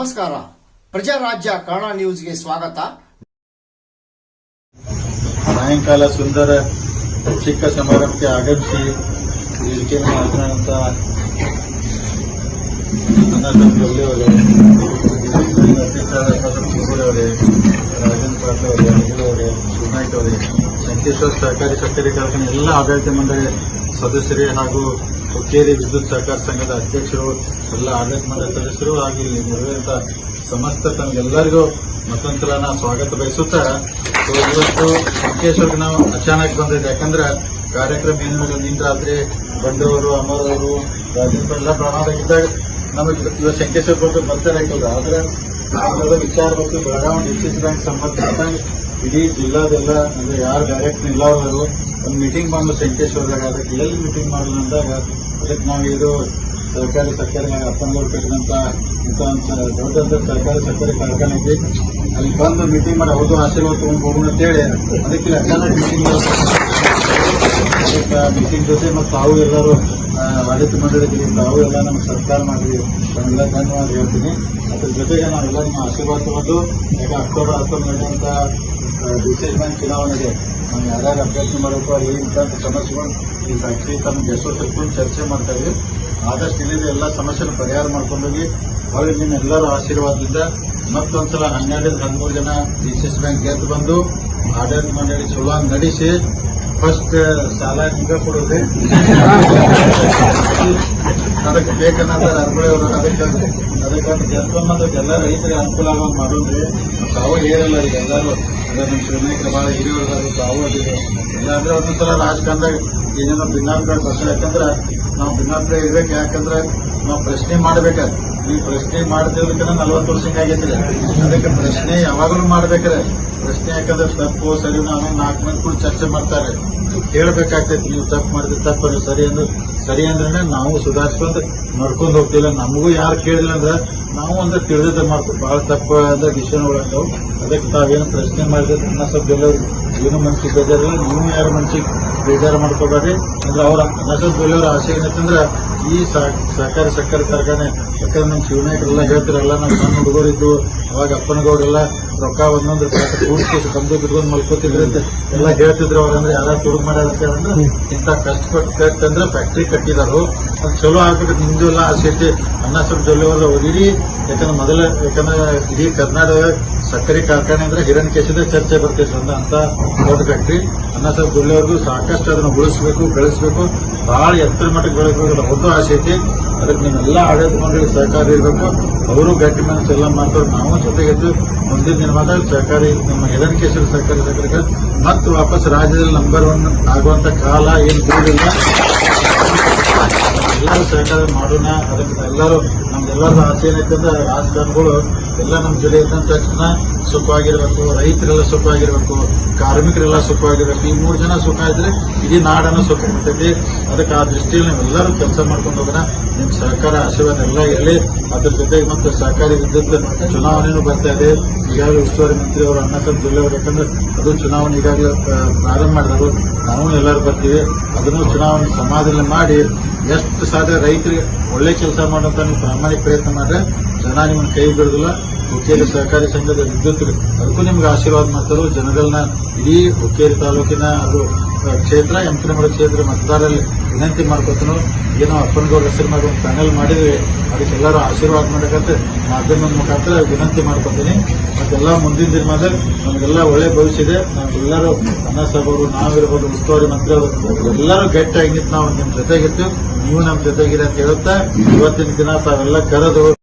ನಮಸ್ಕಾರ. ಪ್ರಜಾರಾಜ್ಯ ಕನ್ನಡ ನ್ಯೂಸ್ಗೆ ಸ್ವಾಗತ. ಸಾಯಂಕಾಲ ಸುಂದರ ಚಿಕ್ಕ ಸಮಾರಂಭಕ್ಕೆ ಆಗಮಿಸಿ ವೇದಿಕೆಯನ್ನು ಮಾತನಾಡುವಂತ ಅವರೇ ರಾಜೇಂದ್ರ ಪಾಟೀಲ್ ಅವರೇ ಅವರೇ ಅವರೇ ಸಹಕಾರಿ ಸಕ್ಕರೆ ಕಾರ್ಖಾನೆ, ಎಲ್ಲ ಆಡಳಿತ ಮಂಡಳಿ ಸದಸ್ಯರೇ ಹಾಗೂ ಹುಕ್ಕೇರಿ ವಿದ್ಯುತ್ ಸಹಕಾರ ಸಂಘದ ಅಧ್ಯಕ್ಷರು, ಎಲ್ಲ ಆಡಳಿತ ಮಂಡಳಿ ಸದಸ್ಯರು ಹಾಗೂ ಇಲ್ಲಿ ನೆರವೇರಿದ ಸಮಸ್ತ ತಮಗೆಲ್ಲರಿಗೂ ಮತ್ತೊಂದ್ಸಲ ನಾವು ಸ್ವಾಗತ ಬಯಸುತ್ತಾ ಇವತ್ತು ಸಂಕೇಶ್ವರ್ಗೆ ನಾವು ಅಚಾನಕ್ ಬಂದಿದೆ. ಯಾಕಂದ್ರೆ ಕಾರ್ಯಕ್ರಮ ಏನು ನಿನ್ನ ರಾತ್ರಿ ಬಂಡವರು ಅಮರವರು ಎಲ್ಲ ಇದ್ದಾಗ ನಮಗೆ ಇವತ್ತು ಸಂಕೇಶ್ವರ ಬಗ್ಗೆ ಬರ್ತಾರೆ. ಆದ್ರೆ ಅದರ ವಿಚಾರ ಬಂತು ಬೆಳಗಾವಿ ಡಿಸಿಸ್ ಬ್ಯಾಂಕ್ ಸಂಬಂಧಪಟ್ಟ ಇಡೀ ಜಿಲ್ಲಾದೆಲ್ಲ, ಅಂದ್ರೆ ಯಾರು ಡೈರೆಕ್ಟ್ ನಿಲ್ಲವರು ಒಂದು ಮೀಟಿಂಗ್ ಬಂದು ಸಂಕೇಶ್ವರದಾಗ ಅದಕ್ಕೆ ಎಲ್ಲಿ ಮೀಟಿಂಗ್ ಮಾಡೋದು ಅಂದಾಗ ಅದಕ್ಕೆ ನಾವು ಇದು ಸರ್ಕಾರಿ ಸಕ್ಕರೆ ಒಂದು ದೊಡ್ಡ ಸರ್ಕಾರಿ ಸಕ್ಕರೆ ಕಾರ್ಖಾನೆ ಐತಿ ಅಲ್ಲಿ ಬಂದು ಮೀಟಿಂಗ್ ಮಾಡಿ ಹೌದು ಆಶೀರ್ವಾದ ತಗೊಂಡು ಹೋಗೋಣ ಅಂತೇಳಿ ಅದಕ್ಕೆ ಅಚಾನಕ್ ಮೀಟಿಂಗ್ ಮೀಟಿಂಗ್ ಜೊತೆ ಮತ್ತು ತಾವು ಎಲ್ಲರೂ ಆಡಳಿತ ಮಂಡಳಿಗೆ ತಾವು ಎಲ್ಲ ನಮ್ಮ ಸರ್ಕಾರ ಮಾಡಿ ತಮ್ಮೆಲ್ಲ ಧನ್ಯವಾದ ಹೇಳ್ತೀನಿ. ಅದ್ರ ಜೊತೆಗೆ ನಾವೆಲ್ಲ ನಿಮ್ಮ ಆಶೀರ್ವಾದ ತಗೊಂಡು, ಯಾಕೆ ಅಕ್ಟೋಬರ್ ಹತ್ತೊಂದು ನಡೆಯುವಂಥ ಡಿಸೈಡ್ ಬ್ಯಾಂಕ್ ಚುನಾವಣೆಗೆ ನಾವು ಯಾರ್ಯಾರು ಅಭ್ಯರ್ಥಿ ಮಾಡಬೇಕು ಈ ಸಮಸ್ಯೆಗಳು, ಈ ಫ್ಯಾಕ್ಟ್ರಿ ತಮ್ಮ ಗೆಸೋ ತಿಳ್ಕೊಂಡು ಚರ್ಚೆ ಮಾಡ್ತಾ ಇದ್ವಿ. ಆದಷ್ಟು ಇಲ್ಲಿಂದ ಎಲ್ಲ ಸಮಸ್ಯೆನ ಪರಿಹಾರ ಮಾಡ್ಕೊಂಡೋಗಿ ಹೊರಗೆ ನಿಮ್ಮ ಎಲ್ಲರ ಆಶೀರ್ವಾದದಿಂದ ಮತ್ತೊಂದ್ಸಲ ಹನ್ನೆರಡರಿಂದ ಹದಿಮೂರು ಜನ ಡಿಸಿಎಸ್ ಬ್ಯಾಂಕ್ ಗೆದ್ದು ಬಂದು ಆಡಳಿತ ಮಂಡಳಿ ಸುಲಾಂಗ್ ನಡೆಸಿ ಫಸ್ಟ್ ಸಾಲ ಹಿಂಗ ಕೊಡೋದು. ಅದಕ್ಕೆ ಬೇಕನ್ನ ಅರ್ಬಳೆ ಅವರು ಅದಕ್ಕೆ ಅದಕ್ಕೆ ಗೆದ್ಕೊಂಬಂದು ಎಲ್ಲ ರೈತರಿಗೆ ಅನುಕೂಲ ಆಗೋದು ಮಾಡೋದ್ರಿ ತಾವು ಹೇಳಲ್ಲ ಈಗ ಎಲ್ಲರೂ. ಅದೇ ನಮ್ಮ ಶಿವನೇಕ ಭಾಳ ಹಿರಿಯವರು ತಾವು ಅದಿದೆ ಇಲ್ಲಾಂದ್ರೆ ಒಂದೊಂದ್ಸಲ ರಾಜಕಾರಣದಾಗ ಏನೇನೋ ಭಿನ್ನಾಭಿಪ್ರಾಯ ಬರ್ತಾರೆ ಯಾಕಂದ್ರೆ ನಾವು ಭಿನ್ನಾಭಿಪ್ರಾಯ ಇರ್ಬೇಕು, ಯಾಕಂದ್ರೆ ನಾವು ಪ್ರಶ್ನೆ ಮಾಡ್ಬೇಕಾದ್ರೆ. ಈ ಪ್ರಶ್ನೆ ಮಾಡ್ತಿರ್ಬೇಕಂದ್ರೆ ನಲ್ವತ್ತು ವರ್ಷ ಆಗಿದ್ರೆ ಅದಕ್ಕೆ ಪ್ರಶ್ನೆ ಯಾವಾಗಲೂ ಮಾಡ್ಬೇಕಾರೆ ಪ್ರಶ್ನೆ ಯಾಕಂದ್ರೆ ತಪ್ಪು ಸರಿ ನಾನು ನಾಲ್ಕು ಮಂದಿ ಕೂಡ ಚರ್ಚೆ ಮಾಡ್ತಾರೆ. ಹೇಳ್ಬೇಕಾಗ್ತೈತಿ, ನೀವು ತಪ್ಪು ಮಾಡಿದ್ರೆ ತಪ್ಪು ಅಂದ್ರೆ ಸರಿ ಅಂದ್ರೆ ಸರಿ ಅಂದ್ರೆ ನಾವು ಸುಧಾರಿಸ್ಕೊಂಡು ನಡ್ಕೊಂಡು ಹೋಗ್ತಿಲ್ಲ. ನಮಗೂ ಯಾರು ಕೇಳಿಲ್ಲ ಅಂದ್ರೆ ನಾವು ಅಂದ್ರೆ ತಿಳಿದ ಮಾಡ್ತೀವಿ. ಬಹಳ ತಪ್ಪು ಅಂದ್ರೆ ಡಿಸಿಷನ್ ಒಳಗಾವು ಅದಕ್ಕೆ ತಾವೇನು ಪ್ರಶ್ನೆ ಮಾಡಿದ್ರೆ ನನ್ನ ಸ್ವಲ್ಪ ಎಲ್ಲರೂ ಏನು ಮನ್ಸಿಗೆ ಬೇಜಾರಿಲ್ಲ. ನೀವು ಯಾರು ಮನ್ಸಿಗೆ ಬೇಜಾರು ಮಾಡ್ಕೋಬೇಡ್ರಿ. ಅಂದ್ರೆ ಅವ್ರ ನಸದ್ ಬೆಲೆಯವ್ರ ಆಸೆ ಏನಂತಂದ್ರೆ ಈ ಸಹ- ಸಹಕಾರಿ ಸಕ್ಕರೆ ಕಾರ್ಖಾನೆ, ಯಾಕಂದ್ರೆ ನಮ್ಮ ಶಿವನಾಯಕರೆಲ್ಲ ಹೇಳ್ತಿರಲ್ಲ ನಮ್ಮ ಸಣ್ಣ ಹುಡುಗರಿದ್ದು, ಅವಾಗ ಅಪ್ಪನಗೌಡೆಲ್ಲ ರೊಕ್ಕ ಒಂದೊಂದು ಕೂಡಿಸಿ ಬಿಟ್ಕೊಂಡು ಮಲ್ಕೋತಿದ್ರು ಅಂತ ಎಲ್ಲ ಹೇಳ್ತಿದ್ರು. ಅವ್ರಂದ್ರೆ ಯಾರು ತುಡುಗ್ ಮಾಡ್ಯಾರ ಅಂದ್ರೆ ಇಂಥ ಕಷ್ಟಪಟ್ಟು ಕಟ್ಟಂದ್ರೆ ಫ್ಯಾಕ್ಟ್ರಿ ಕಟ್ಟಿದಾರು. ಅದು ಚಲೋ ಆಗ್ಬೇಕು, ನಿಮ್ದು ಎಲ್ಲ ಆಸೆ ಐತಿ ಅನ್ನ ಸ್ವಲ್ಪ ಜೊಲ್ಲೆ ಅವ್ರ ಯಾಕಂದ್ರೆ ಮೊದಲ, ಯಾಕಂದ್ರೆ ಇಡೀ ಕರ್ನಾಟಕ ಸಕ್ಕರೆ ಕಾರ್ಖಾನೆ ಅಂದ್ರೆ ಹಿರಣ್ಯಕೇಶದ ಚರ್ಚೆ ಬರ್ತೈತೆ ಅಂತ ಅಂತ ದೊಡ್ಡ ಫ್ಯಾಕ್ಟ್ರಿ ಅನ್ನ ಸ್ವಲ್ಪ ಜೊಲ್ಲೆವರೆಗೂ ಸಾಕಷ್ಟು ಅದನ್ನು ಉಳಿಸ್ಬೇಕು, ಬೆಳೆಸ್ಬೇಕು. ಬಹಳ ಎತ್ತರ ಮಟ್ಟಕ್ಕೆ ಬೆಳಬೇಕು ಒಂದು ಆಸೆ ಐತಿ. ಅದಕ್ಕೆ ನಿಮ್ಮೆಲ್ಲ ಆಡಳಿತ ಮಂಡಳಿ ಸಹಕಾರ ಇರಬೇಕು. ಅವರು ಗಟ್ಟಿ ಮನಸ್ಸು ಎಲ್ಲ ಮಾಡ್ತಾರೆ. ನಾವು ಜೊತೆಗೆದ್ದು ಮುಂದಿನ ದಿನವಾದ ಸಹಕಾರಿ, ನಮ್ಮ ಹಿರಣ್ಯಕೇಶ್ವರ ಸಹಕಾರಿ ಸಕ್ಕರೆ ಮತ್ತು ವಾಪಸ್ ರಾಜ್ಯದಲ್ಲಿ ನಂಬರ್ ಒನ್ ಆಗುವಂತ ಕಾಲ ಏನು ದೂರಿಲ್ಲ ಎಲ್ಲರೂ ಸಹಕಾರ ಮಾಡೋಣ ಅದಕ್ಕೆ ಎಲ್ಲರೂ ನಮ್ದೆಲ್ಲರ ಆಸೆ ಏನೈತಂದ್ರೆ ರಾಜಕಾರಣಿಗಳು ಎಲ್ಲ ನಮ್ಮ ಜಿಲ್ಲೆ ಇದ್ದಂತ ತಕ್ಷಣ ಸುಖವಾಗಿರ್ಬೇಕು, ರೈತರೆಲ್ಲ ಸುಖವಾಗಿರ್ಬೇಕು, ಕಾರ್ಮಿಕರೆಲ್ಲ ಸುಖವಾಗಿರ್ಬೇಕು, ಈ ಮೂರು ಜನ ಸುಖ ಇದ್ರೆ ಇಡೀ ನಾಡನ್ನು ಸುಖ ಇರ್ತೈತಿ. ಅದಕ್ಕೆ ಆ ದೃಷ್ಟಿಯಲ್ಲಿ ನಾವೆಲ್ಲರೂ ಕೆಲಸ ಮಾಡ್ಕೊಂಡು ಹೋಗೋಣ. ನಿಮ್ಮ ಸಹಕಾರ, ಆಶೀರ್ವಾದ ಎಲ್ಲ ಇರಲಿ. ಅದ್ರ ಜೊತೆಗೆ ಮತ್ತೆ ಸಹಕಾರಿ ವಿದ್ಯುತ್ ಚುನಾವಣೆನೂ ಬರ್ತಾ ಇದೆ. ಈಗಾಗಲೇ ಉಸ್ತುವಾರಿ ಮಂತ್ರಿ ಅವರು ಅಣ್ಣಾಸಂ ಜಿಲ್ಲೆ ಯಾಕಂದ್ರೆ ಅದು ಚುನಾವಣೆ ಈಗಾಗಲೇ ಪ್ರಾರಂಭ ಮಾಡಿದ್ರು ನಾವು ಎಲ್ಲರೂ ಬರ್ತೀವಿ. ಅದನ್ನು ಚುನಾವಣೆ ಸಮಾಧಾನ ಮಾಡಿ ಎಷ್ಟು ಸಾಧ್ಯ ರೈತರಿಗೆ ಒಳ್ಳೆ ಕೆಲಸ ಮಾಡುವಂತ ನೀವು ಪ್ರಾಮಾಣಿಕ ಪ್ರಯತ್ನ ಮಾಡಿದ್ರೆ ಜನ ನಿಮ್ಮನ್ನು ಕೈ ಬಿಡುದಿಲ್ಲ ಹುಕ್ಕೇರಿ ಸಹಕಾರಿ ಸಂಘದ ವಿದ್ಯುತ್ ಅದಕ್ಕೂ ನಿಮ್ಗೆ ಆಶೀರ್ವಾದ ಮಾಡ್ತಾರೆ ಜನಗಳನ್ನ ಇಡೀ ಹುಕ್ಕೇರಿ ತಾಲೂಕಿನ ಅದು ಕ್ಷೇತ್ರ ಯಂತ್ರಮೂಲ ಕ್ಷೇತ್ರ ಮತದಾರರಲ್ಲಿ ವಿನಂತಿ ಮಾಡ್ಕೊತನು, ಏನೋ ಅಪ್ಪನಗೌಡ ಹೆಸರು ಮಾಡಿ ಒಂದು ಪ್ಯಾನೆಲ್ ಮಾಡಿದ್ವಿ ಅದಕ್ಕೆಲ್ಲರೂ ಆಶೀರ್ವಾದ ಮಾಡಕಂತ ಮಾಧ್ಯಮದ ಮುಖಾಂತರ ವಿನಂತಿ ಮಾಡ್ಕೊತೀನಿ. ಮತ್ತೆಲ್ಲ ಮುಂದಿನ ದಿನಮಾದ ನಮಗೆಲ್ಲ ಒಳ್ಳೆ ಭವಿಷ್ಯ ಇದೆ. ನಾವೆಲ್ಲರೂ ಅನ್ನ ಸಾಹೇಬರು, ನಾವಿರ್ಬೋದು ಉಸ್ತುವಾರಿ ಮಂತ್ರಿ ಅವರು ಎಲ್ಲರೂ ಗಟ್ಟಿಯಾಗಿ ನಾವು ನಿಮ್ಮ ಜೊತೆಗಿರ್ತೀವಿ. ನೀವು ನಮ್ಮ ಜೊತೆಗಿರಿ ಅಂತ ಹೇಳುತ್ತಾ, ಇವತ್ತಿನ ದಿನ ತಾವೆಲ್ಲ ಕರೆದು